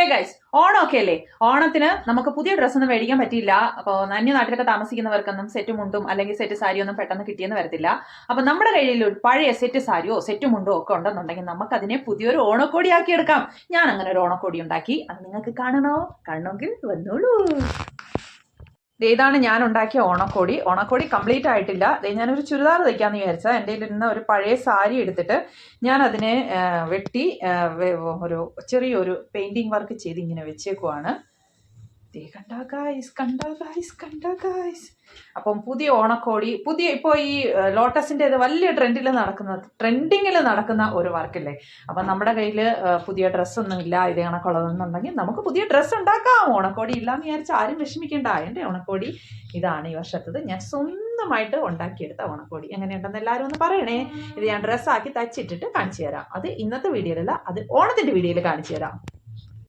Hey guys ഓണമൊക്കെ അല്ലേ ഓണത്തിന് നമുക്ക് പുതിയ ഡ്രസ്സൊന്നും മേടിക്കാൻ പറ്റിയില്ല. അപ്പോൾ അന്യനാട്ടിലൊക്കെ താമസിക്കുന്നവർക്കൊന്നും സെറ്റ് മുണ്ടും അല്ലെങ്കിൽ സെറ്റ് സാരിയോ ഒന്നും പെട്ടെന്ന് കിട്ടിയെന്ന് വരത്തില്ല. അപ്പോൾ നമ്മുടെ കയ്യിൽ പഴയ സെറ്റ് സാരിയോ സെറ്റ് മുണ്ടോ ഒക്കെ ഉണ്ടെന്നുണ്ടെങ്കിൽ നമുക്ക് അതിനെ പുതിയൊരു ഓണക്കോടിയാക്കി എടുക്കാം. ഞാൻ അങ്ങനെ ഒരു ഓണക്കോടി ഉണ്ടാക്കി. അത് നിങ്ങൾക്ക് കാണണോ? കാണണമെങ്കിൽ വന്നോളൂ. ഇതാണ് ഞാൻ ഉണ്ടാക്കിയ ഓണക്കോടി. ഓണക്കോടി കംപ്ലീറ്റ് ആയിട്ടില്ല. ഞാനൊരു ചുരിദാർ തയ്ക്കാന്ന് വിചാരിച്ചാൽ എന്റെ ഇരുന്ന ഒരു പഴയ സാരി എടുത്തിട്ട് ഞാൻ അതിനെ വെട്ടി ഒരു ചെറിയൊരു പെയിന്റിങ് വർക്ക് ചെയ്ത് ഇങ്ങനെ വെച്ചേക്കുവാണ്. കണ്ടാ ഗായ്സ് കണ്ടാ ഗായ്സ് കണ്ടാ ഗായ്സ് അപ്പം പുതിയ ഓണക്കോടി പുതിയ ഇപ്പോൾ ഈ ലോട്ടസിന്റെ ഇത് വലിയ ട്രെൻഡിൽ നടക്കുന്ന ട്രെൻഡിങ്ങിൽ നടക്കുന്ന ഒരു വർക്കില്ലേ? അപ്പം നമ്മുടെ കയ്യിൽ പുതിയ ഡ്രസ്സൊന്നും ഇല്ല ഇത് കണക്കുള്ളതെന്നുണ്ടെങ്കിൽ നമുക്ക് പുതിയ ഡ്രസ്സ് ഉണ്ടാക്കാം. ഓണക്കോടി ഇല്ലാന്ന് വിചാരിച്ച് ആരും വിഷമിക്കേണ്ട. എന്റെ ഓണക്കോടി ഇതാണ് ഈ വർഷത്തത്. ഞാൻ സ്വന്തമായിട്ട് ഉണ്ടാക്കിയെടുത്ത ഓണക്കോടി. എങ്ങനെയുണ്ടെന്ന് എല്ലാവരും ഒന്ന് പറയണേ. ഇത് ഞാൻ ഡ്രസ്സാക്കി തച്ചിട്ടിട്ട് കാണിച്ചു തരാം. അത് ഇന്നത്തെ വീഡിയോയിലല്ല അത് ഓണത്തിന്റെ വീഡിയോയിൽ കാണിച്ചു തരാം.